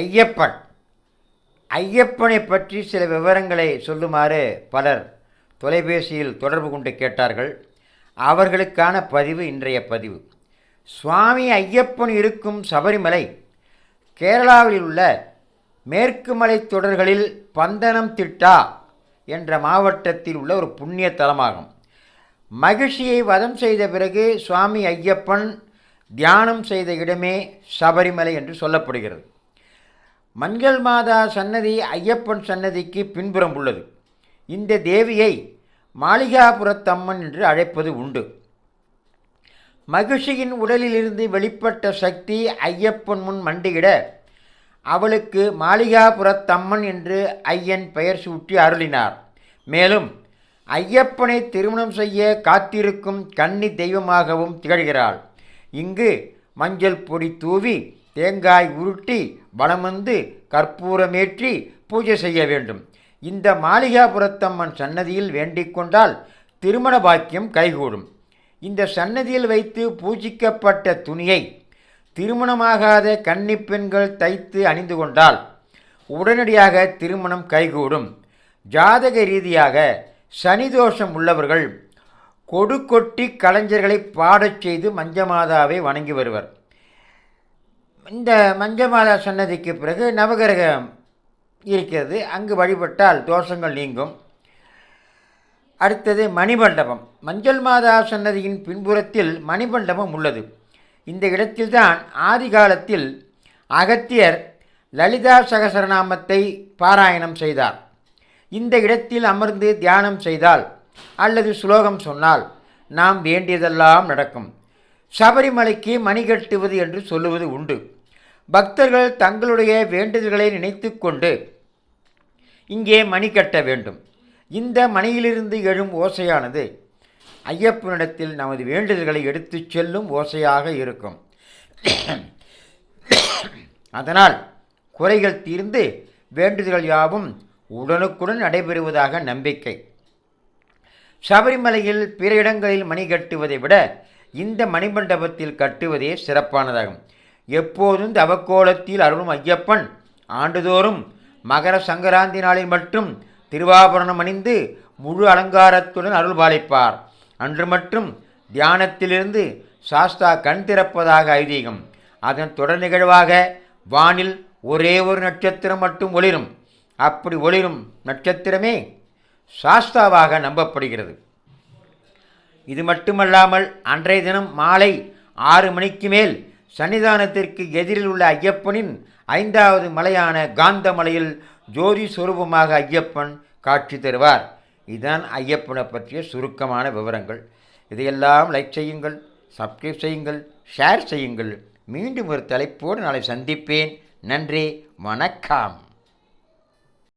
ஐயப்பன். ஐயப்பனை பற்றி சில விவரங்களை சொல்லுமாறு பலர் தொலைபேசியில் தொடர்பு கொண்டு கேட்டார்கள். அவர்களுக்கான பதிவு இன்றைய பதிவு. சுவாமி ஐயப்பன் இருக்கும் சபரிமலை கேரளாவில் உள்ள மேற்கு மலை தொடர்களில் பந்தனம் திட்டா என்ற மாவட்டத்தில் உள்ள ஒரு புண்ணிய தலமாகும். மகிழ்ச்சியை வதம் செய்த பிறகு சுவாமி ஐயப்பன் தியானம் செய்த இடமே சபரிமலை என்று சொல்லப்படுகிறது. மஞ்சள் மாதா சன்னதி ஐயப்பன் சன்னதிக்கு பின்புறம் உள்ளது. இந்த தேவியை மாளிகாபுரத்தம்மன் என்று அழைப்பது உண்டு. மகிழ்ச்சியின் உடலிலிருந்து வெளிப்பட்ட சக்தி ஐயப்பன் முன் மண்டியிட அவளுக்கு மாளிகாபுரத்தம்மன் என்று ஐயன் பெயர் சூட்டி அருளினார். மேலும் ஐயப்பனை திருமணம் செய்ய காத்திருக்கும் கன்னி தெய்வமாகவும் திகழ்கிறாள். இங்கு மஞ்சள் பொடி தூவி தேங்காய் உருட்டி வலம் வந்து கற்பூரமேற்றி பூஜை செய்ய வேண்டும். இந்த மாளிகாபுரத்தம்மன் சன்னதியில் வேண்டிக் கொண்டால் திருமண பாக்கியம் கைகூடும். இந்த சன்னதியில் வைத்து பூஜிக்கப்பட்ட துணியை திருமணமாகாத கன்னி பெண்கள் தைத்து அணிந்து கொண்டால் உடனடியாக திருமணம் கைகூடும். ஜாதக ரீதியாக சனி தோஷம் உள்ளவர்கள் கொடுக்கொட்டி கலைஞர்களை பாடச் செய்து மஞ்சமாதாவை வணங்கி வருவர். இந்த மஞ்சமாதா சன்னதிக்கு பிறகு நவகிரகம் இருக்கிறது. அங்கு வழிபட்டால் தோஷங்கள் நீங்கும். அடுத்தது மணிமண்டபம். மஞ்சள் மாதா சன்னதியின் பின்புறத்தில் மணிமண்டபம் உள்ளது. இந்த இடத்தில்தான் ஆதி காலத்தில் அகத்தியர் லலிதா சகசரநாமத்தை பாராயணம் செய்தார். இந்த இடத்தில் அமர்ந்து தியானம் செய்தால் அல்லது சுலோகம் சொன்னால் நாம் வேண்டியதெல்லாம் நடக்கும். சபரிமலைக்கு மணி கட்டுவது என்று சொல்லுவது உண்டு. பக்தர்கள் தங்களுடைய வேண்டுதல்களை நினைத்து கொண்டு இங்கே மணி கட்ட வேண்டும். இந்த மணியிலிருந்து எழும் ஓசையானது ஐயப்பனிடத்தில் நமது வேண்டுதல்களை எடுத்துச் செல்லும் ஓசையாக இருக்கும். அதனால் குறைகள் தீர்ந்து வேண்டுதல்கள் யாவும் உடனுக்குடன் நடைபெறுவதாக நம்பிக்கை. சபரிமலையில் பிற இடங்களில் மணி கட்டுவதை விட இந்த மணிமண்டபத்தில் கட்டுவதே சிறப்பானதாகும். எப்போதும் தவக்கோலத்தில் அருளும் ஐயப்பன் ஆண்டுதோறும் மகர சங்கராந்தி நாளில் மட்டும் திருவாபரணம் அணிந்து முழு அலங்காரத்துடன் அருள் பாலிப்பார். அன்று மட்டும் தியானத்திலிருந்து சாஸ்தா கண் திறப்பதாக ஐதீகம். அதன் தொடர் நிகழ்வாக வானில் ஒரே ஒரு நட்சத்திரம் மட்டும் ஒளிரும். அப்படி ஒளிரும் நட்சத்திரமே சாஸ்தாவாக நம்பப்படுகிறது. இது மட்டுமல்லாமல் அன்றைய தினம் மாலை ஆறு மணிக்கு மேல் சன்னிதானத்திற்கு எதிரில் உள்ள ஐயப்பனின் ஐந்தாவது மலையான காந்தமலையில் ஜோதி சுரூபமாக ஐயப்பன் காட்சி தருவார். இதுதான் ஐயப்பனை பற்றிய சுருக்கமான விவரங்கள். இதையெல்லாம் லைக் செய்யுங்கள் சப்ஸ்கிரைப் செய்யுங்கள் ஷேர் செய்யுங்கள். மீண்டும் ஒரு தலைப்போடு நாளை சந்திப்பேன். நன்றி வணக்கம்.